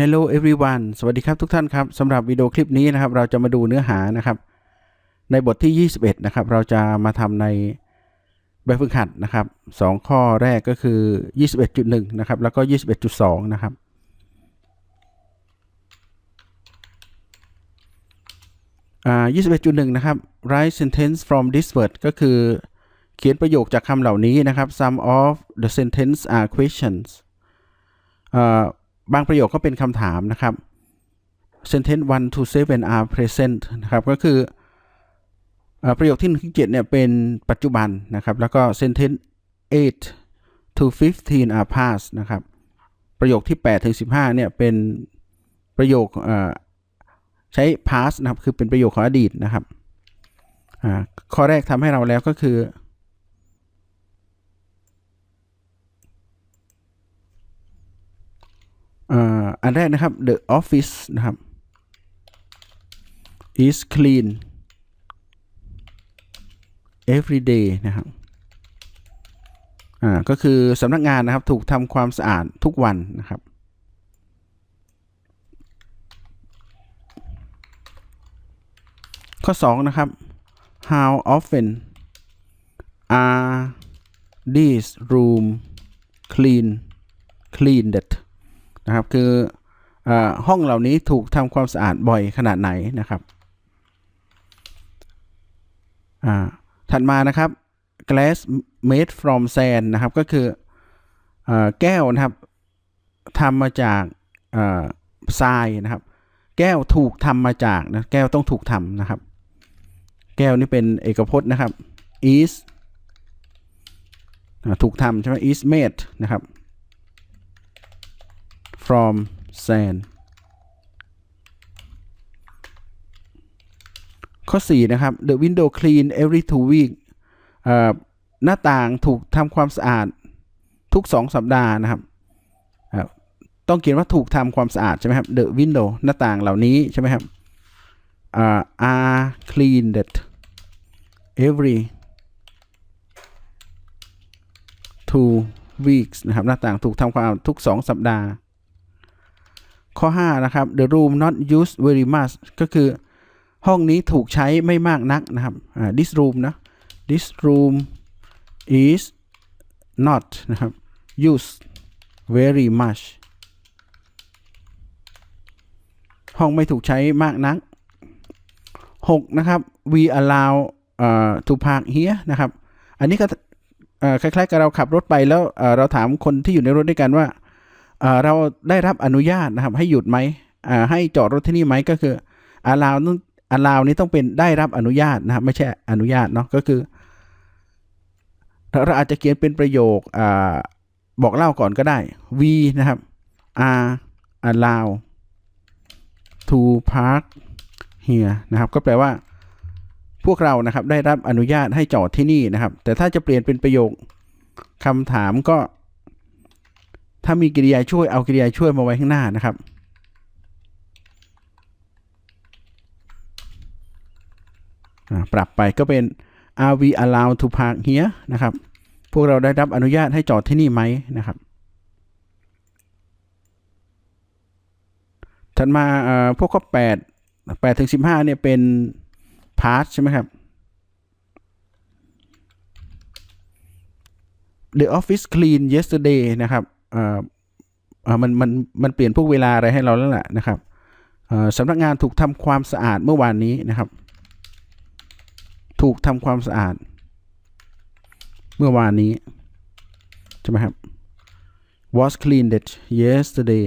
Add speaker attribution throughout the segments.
Speaker 1: Hello everyone สวัสดีครับทุกท่านครับสำหรับวิดีโอคลิปนี้นะครับ เราจะมาดูเนื้อหานะครับ ในบทที่ 21 นะครับ เราจะมาทำในแบบฝึกหัดนะครับสองข้อแรกก็คือ 21.1 นะครับ แล้วก็ 21.2 นะครับอ่า21.1 นะครับ write sentence from this word ก็คือ เขียนประโยคจากคำเหล่านี้นะครับ some of the sentence are questions บางประโยคก็เป็นคำถามนะครับ sentence 1 to 7 are present นะครับ ก็คือประโยคที่1ถึง7เนี่ยเป็นปัจจุบันนะครับ แล้วก็ sentence 8 to 15 are past นะครับ ประโยคที่8ถึง15เนี่ยเป็นประโยคใช้ past นะครับ คือเป็นประโยคของอดีตนะครับข้อแรกทำให้เราแล้วก็คือ อันแรกนะครับ the office นะครับ is clean every day นะครับอ่าก็คือสำนักงานนะครับ ถูกทำความสะอาดทุกวันนะครับ ข้อ 2 นะครับ how often are these room clean cleaned นะครับ คืออห้องเหล่านี้ถูกทำความสะอาดบ่อยขนาดไหนนะครับถัดมานะครับ glass made from sand นะครับ ก็คืออแก้วนะครับทำมาจากทรายนะครับ แก้วถูกทำมาจากนะแก้วต้องถูกทำนะครับ แก้วนี่เป็นเอกพจน์นะครับ is ถูกทำใช่ไหม is made นะครับ from sand ข้อ 4 นะครับ the window clean every two week หน้าต่างถูกทำความสะอาดทุก 2 สัปดาห์นะครับ ต้องเขียนว่าถูกทำความสะอาด ใช่ไหมครับ the window หน้าต่างเหล่านี้ใช่ไหมครับ are cleaned every two weeks นะครับ หน้าต่างถูกทำความสะอาดทุก 2 สัปดาห์ ข้อ 5 นะครับ the room not used very much ก็คือห้องนี้ถูกใช้ไม่มากนักนะครับ this room นะ this room is not นะครับ used very much ห้องไม่ถูกใช้มากนัก 6 นะครับ we allow uh, to park here นะครับ อันนี้ก็คล้ายๆกับเราขับรถไปแล้วเราถามคนที่อยู่ในรถด้วยกันว่า เราได้รับอนุญาตนะครับ ให้หยุดไหมให้จอดรถที่นี่ไหมก็คืออาลาวนั้นอาลาวนี้ต้องเป็นได้รับอนุญาตนะครับ ไม่ใช่อนุญาตเนาะก็คือเราอาจจะเขียนเป็นประโยคอบอกเล่าก่อนก็ได้ we นะครับ R allow to park here นะครับ ก็แปลว่า พวกเรานะครับได้รับอนุญาตให้จอดที่นี่นะครับ แต่ถ้าจะเปลี่ยนเป็นประโยคคำถามก็ ถ้ามีกริยาช่วยเอากริยาช่วยมาไว้ข้างหน้านะครับ ปรับไปก็เป็น are we allowed to park here นะครับ พวกเราได้รับอนุญาตให้จอดที่นี่ไหมนะครับ ถัดมาพวกข้อ8 8ถึง15เนี่ยเป็น past ใช่ไหมครับ the office clean yesterday นะครับ มันมันมันเปลี่ยนพวกเวลาอะไรให้เราแล้วแหละนะครับสำนักงานถูกทำความสะอาดเมื่อวานนี้นะครับ ถูกทำความสะอาด เมื่อวานนี้ใช่ไหมครับ was cleaned yesterday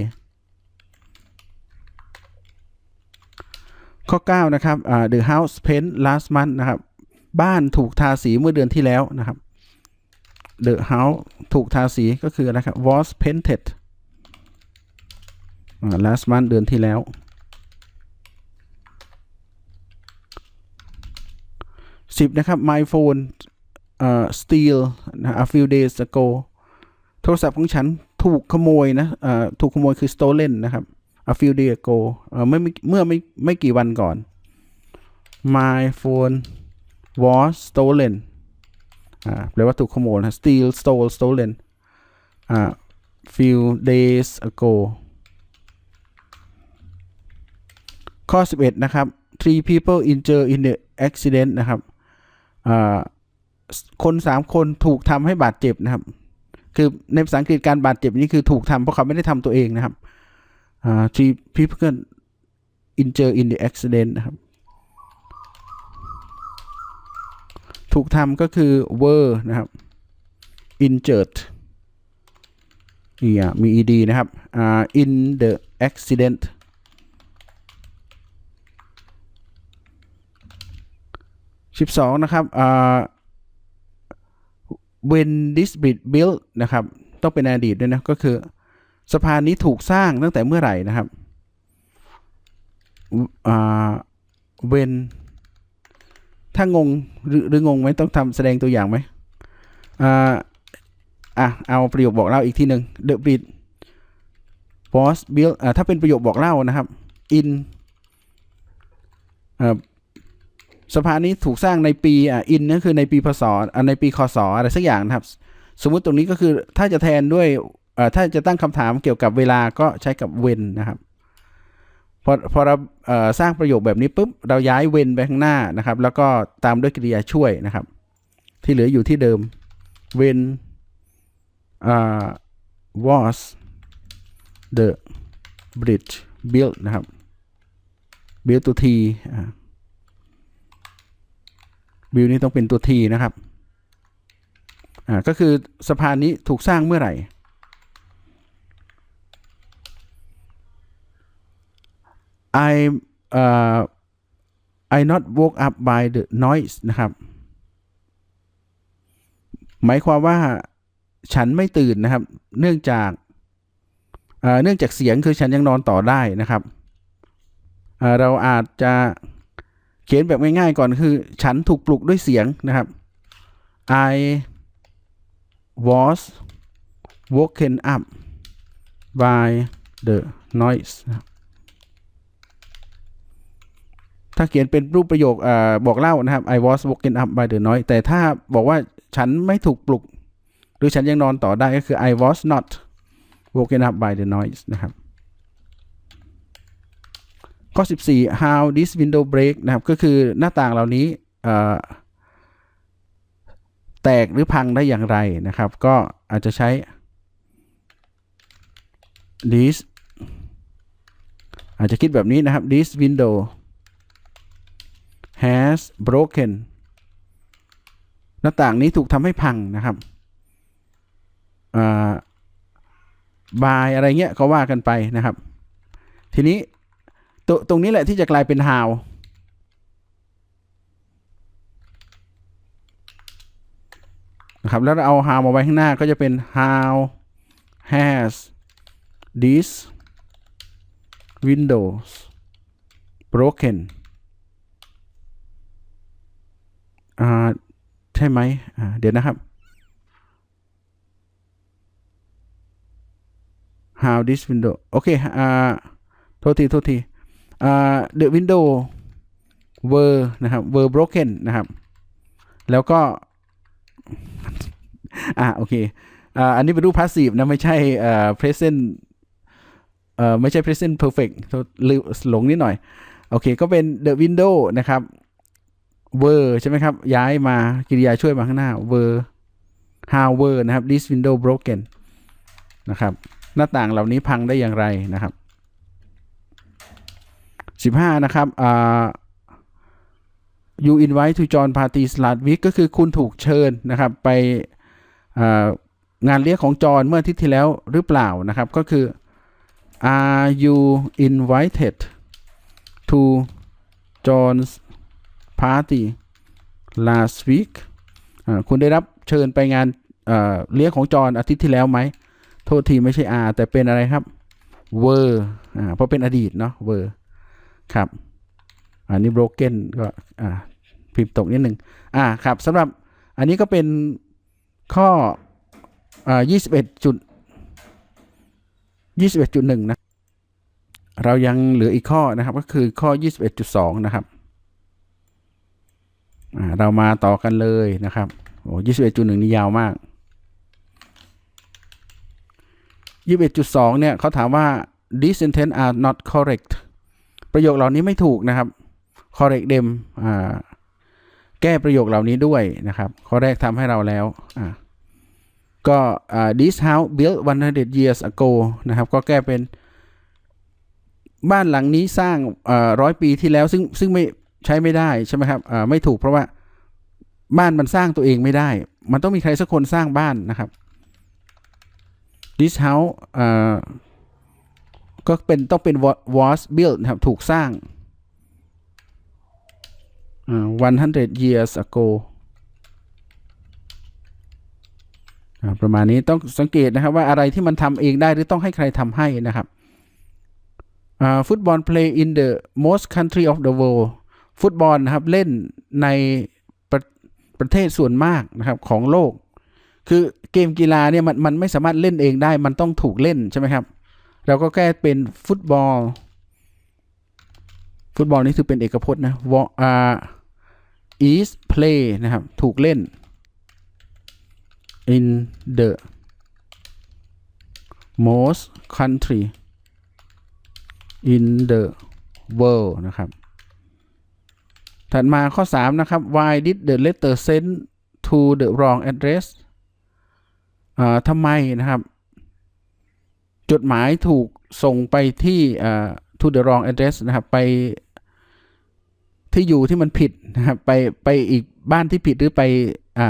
Speaker 1: ข้อ 9 นะครับ the house paint last month นะครับ บ้านถูกทาสีเมื่อเดือนที่แล้วนะครับ the house ถูกทาสีก็คืออะไรครับ was painted last month เดือนที่แล้ว 10 นะครับ my phone เอ่อ steal นะ a few days ago โทรศัพท์ของฉันถูกขโมยนะอ่อถูกขโมยคือ stolen นะครับ a few days ago เอ่อเมื่อไม่เมื่อไม่ไม่กี่วันก่อน my phone was stolen อ่าแปลว่าถูกขโมยนะ steal stole stolen อ่า few days ago ข้อ 11 นะครับ three people injured in the accident นะครับอ่าคนสามคนถูกทำให้บาดเจ็บนะครับ คือในภาษาอังกฤษการบาดเจ็บนี่คือถูกทำเพราะเขาไม่ได้ทำตัวเองนะครับ three people injured in the accident นะครับ ถูกทำก็คือ were นะครับ injured เนี่ยมี ed นะครับอ่า in the accident 12นะครับอ่า when this bridge built นะครับ ต้องเป็นอดีตด้วยนะ ก็คือสะพานนี้ถูกสร้างตั้งแต่เมื่อไหร่นะครับอ่า when ถ้างงหรือหรืองงไหมต้องทำแสดงตัวอย่างไหมอ่าอะเอาประโยคบอกเล่าอีกทีหนึ่ง the bridge was built อ่าถ้าเป็นประโยคบอกเล่านะครับ in อ่าสะพานนี้ถูกสร้างในปีอ่า in นั่นคือในปีพศอ่าในปีคศอะไรสักอย่างนะครับ สมมุติตรงนี้ก็คือถ้าจะแทนด้วยอ่าถ้าจะตั้งคำถามเกี่ยวกับเวลาก็ใช้กับ when นะครับ พอพอเราสร้างประโยคแบบนี้ปุ๊บเราย้าย when ไปข้างหน้านะครับ แล้วก็ตามด้วยกริยาช่วยนะครับ ที่เหลืออยู่ที่เดิม when อ่า was the bridge built นะครับ built ตัว t อ่า build นี่ต้องเป็นตัว t นะครับ อ่า ก็คือสะพานนี้ถูกสร้างเมื่อไหร่ I uh, I not woke up by the noise นะครับ หมายความว่าฉันไม่ตื่นนะครับ เนื่องจากเนื่องจากเสียงคือฉันยังนอนต่อได้นะครับ เราอาจจะเขียนแบบง่ายๆก่อนคือ ฉันถูกปลุกด้วยเสียงนะครับ I was woken up by the noise นะครับ ถ้าเขียนเป็นรูปประโยคเอ่อบอกเล่านะครับ I was woken up by the noise แต่ถ้าบอกว่าฉันไม่ถูกปลุก หรือฉันยังนอนต่อได้ก็คือ I was not woken up by the noise นะครับ ข้อ 14 how this window break นะครับ ก็คือหน้าต่างเหล่านี้แตกหรือพังได้อย่างไรนะครับ ก็อาจจะใช้ this อาจจะคิดแบบนี้นะครับ this window has broken หน้าต่างนี้ถูกทำให้พังนะครับอ่า by อะไรเงี้ยก็ว่ากันไปนะครับ ทีนี้ตตรงนี้แหละที่จะกลายเป็น how นะครับแล้วเราเอา how มาไว้ข้างหน้าก็จะเป็น how has this windows broken อ่า ใช่ไหมเดี๋ยวนะครับ how this window โอเคอ่าโทษทีโทษทีอ่า the window were นะครับ were broken นะครับ แล้วก็ อ่าโอเคอ่าอันนี้เป็นรูป passive นะ ไม่ใช่อ่อ present เอ่อไม่ใช่ present perfect ลืมหลงนิดหน่อย โอเค ก็เป็น the window นะครับ were ใช่ไหมครับ ย้ายมากริยาช่วยมาข้างหน้า were how were นะครับ this window broken นะครับ หน้าต่างเหล่านี้พังได้อย่างไรนะครับ 15 นะครับอ่า you invite to join parties last week ก็คือคุณถูกเชิญนะครับ ไปงานเลี้ยงของจอห์นเมื่ออาทิตย์ที่แล้วหรือเปล่านะครับ ก็คือ are you invited to John's party last week คุณได้รับเชิญไปงานเลี้ยงของจอห์นอาทิตย์ที่แล้วไหม โทษทีไม่ใช่ R แต่เป็นอะไรครับ were อ่าเพราะเป็นอดีตเนาะ were ครับ อันนี้ broken ก็พิมพ์ตกนิดหนึ่งอ่าครับสำหรับอันนี้ก็เป็นข้ออ่า21จุด21.1 นะ เรายังเหลืออีกข้อนะครับ ก็คือข้อ 21.2 นะครับ เรามาต่อกันเลยนะครับโอ้21.1นี่ยาวมาก21.2เอ็ดจุดสองเนี่ยเขาถามว่า these sentence are not correct ประโยคเหล่านี้ไม่ถูกนะครับ correct them อ่าแก้ประโยคเหล่านี้ด้วยนะครับ ข้อแรกทำให้เราแล้วอ่าก็อ่ this house built 100 years ago นะครับ ก็แก้เป็นบ้านหลังนี้สร้างร้อยปีที่แล้ว ซึ่งซึ่งไม่ ใช้ไม่ได้ใช่ไหมครับไม่ถูกเพราะว่าบ้านมันสร้างตัวเองไม่ได้ มันต้องมีใครสักคนสร้างบ้านนะครับ this house ก็เป็นต้องเป็น was built นะครับ ถูกสร้าง 100 years ago ประมาณนี้ต้องสังเกตนะครับว่าอะไรที่มันทำเองได้หรือต้องให้ใครทำให้นะครับฟุตบอล play in the most country of the world ฟุตบอลนะครับเล่นในประประเทศส่วนมากนะครับของโลก คือเกมกีฬาเนี่ยมันมันไม่สามารถเล่นเองได้ มันต้องถูกเล่นใช่ไหมครับ เราก็แก้เป็นฟุตบอล ฟุตบอลนี่คือเป็นเอกพจน์นะวอ่า is play นะครับ ถูกเล่น in the most country in the world นะครับ ถัดมาข้อ 3 นะครับ why did the letter send to the wrong address อ่าทำไมนะครับ จดหมายถูกส่งไปที่อ่า to the wrong address นะครับ ไปที่อยู่ที่มันผิดนะครับ ไปไปอีกบ้านที่ผิดหรือไปอ่า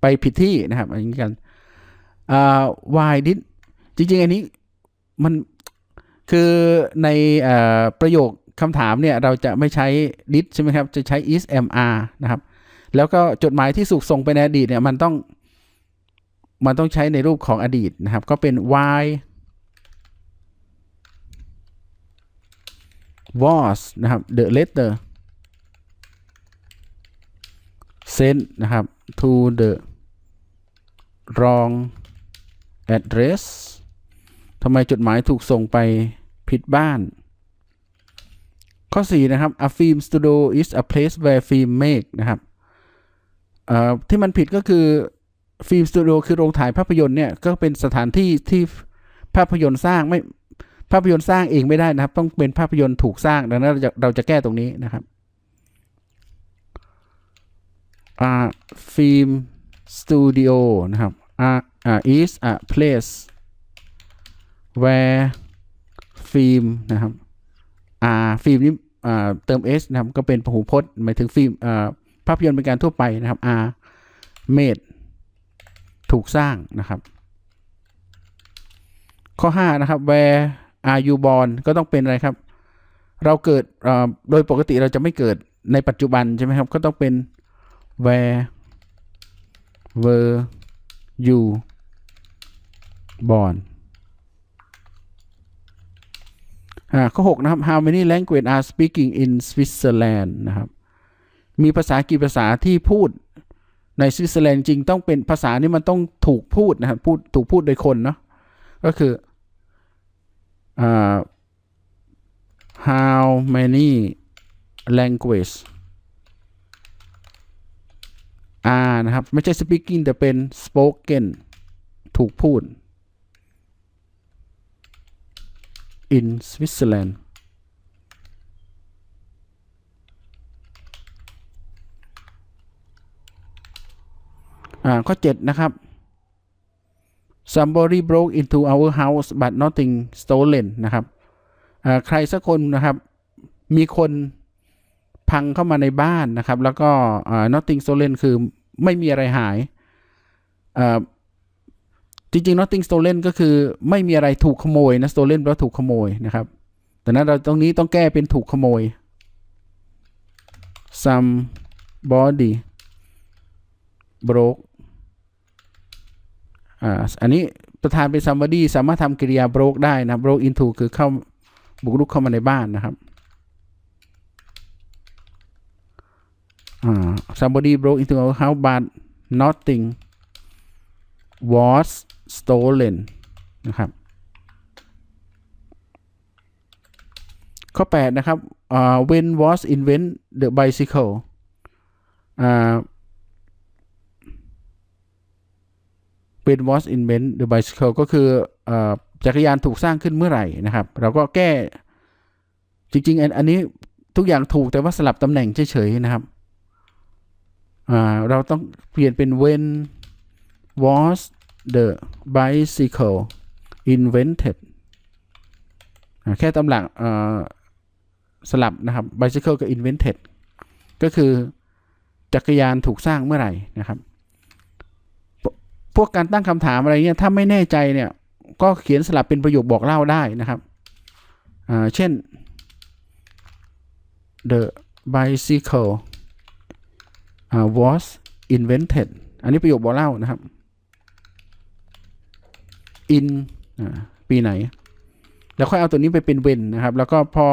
Speaker 1: ไปผิดที่นะครับอย่างนี้กันอ่า why did จริงๆ อันนี้มันคือในอ่าประโยค คำถามเนี่ยเราจะไม่ใช้ did ใช่ไหมครับ จะใช้ is mr นะครับ แล้วก็จดหมายที่สุกส่งไปในอดีตเนี่ยมันต้องมันต้องใช้ในรูปของอดีตนะครับ ก็เป็น why was นะครับ the letter sent นะครับ to the wrong address ทำไมจดหมายถูกส่งไปผิดบ้าน ข้อ 4 นะครับ a film studio is a place where film make นะครับเอ่อที่มันผิดก็คือฟิล์มสตูดิโอคือโรงถ่ายภาพยนตร์เนี่ย ก็เป็นสถานที่ที่ภาพยนตร์สร้างไม่ภาพยนตร์สร้างเองไม่ได้นะครับ ต้องเป็นภาพยนตร์ถูกสร้างดังนั้นเราจะเราจะแก้ตรงนี้นะครับอ่าฟิล์มสตูดิโอนะครับ is a place where film นะครับ อ่าฟิล์มนี้อ่าเติม s นะครับ ก็เป็นพหูพจน์หมายถึงฟิล์มอ่าภาพยนตร์เป็นการทั่วไปนะครับ R made ถูกสร้างนะครับ ข้อ 5 นะครับ where are you born ก็ต้องเป็นอะไรครับ เราเกิดโดยปกติเราจะไม่เกิดในปัจจุบันใช่ไหมครับ ก็ต้องเป็น where were you born อ่า ข้อ 6 นะครับ how many language are speaking in Switzerland นะครับ มีภาษากี่ภาษาที่พูดในสวิตเซอร์แลนด์จริงต้องเป็นภาษานี้มันต้องถูกพูดนะครับพูดถูกพูดโดยคนเนาะก็คืออ how many language are นะครับ ไม่ใช่ speaking แต่เป็น spoken ถูกพูด in Switzerland ข้อ 7 นะครับ somebody broke into our house but nothing stolen นะครับใครสักคนนะครับ มีคนพังเข้ามาในบ้านนะครับ แล้วก็ nothing stolen คือไม่มีอะไรหาย จริงๆ nothing stolen ก็คือไม่มีอะไรถูกขโมยนะ stolen แปลว่าถูกขโมยนะครับ แต่นั้นเราตรงนี้ต้องแก้เป็นถูกขโมย somebody broke อ่า อันนี้ประธานเป็น somebody สามารถทำกริยา broke ได้นะ broke into คือเข้าบุกรุกเข้ามาในบ้านนะครับ อ่า somebody broke into our house but nothing was stolen นะครับ ข้อ 8 นะครับอ่า when was invent the bicycle อ่า when was invent the bicycle ก็คืออจักรยานถูกสร้างขึ้นเมื่อไหร่นะครับ เราก็แก้จริง ๆ อันนี้ทุกอย่างถูกแต่ว่าสลับตำแหน่งเฉยๆนะครับเราต้องเปลี่ยนเป็น when was the bicycle invented แค่ตำหลังเอ่อสลับนะครับ bicycle กับ invented ก็คือจักรยานถูกสร้างเมื่อไหร่นะครับ พวกการตั้งคำถามอะไรเงี้ยถ้าไม่แน่ใจเนี่ย ก็เขียนสลับเป็นประโยคบอกเล่าได้นะครับ เช่น the bicycle was invented อันนี้ประโยคบอกเล่านะครับ อ่าปีไหน แล้วค่อยเอาตัวนี้ไปเป็น when นะครับ แล้วก็พอ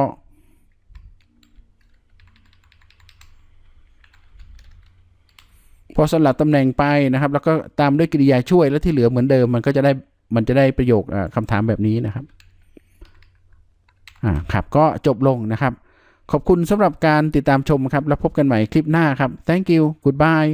Speaker 1: พอสลับตำแหน่งไปนะครับ แล้วก็ตามด้วยกริยาช่วยแล้วที่เหลือเหมือนเดิม มันก็จะได้มันจะได้ประโยคอ่าคำถามแบบนี้นะครับอ่าครับก็จบลงนะครับ ขอบคุณสำหรับการติดตามชมครับ แล้วพบกันใหม่คลิปหน้าครับ thank you goodbye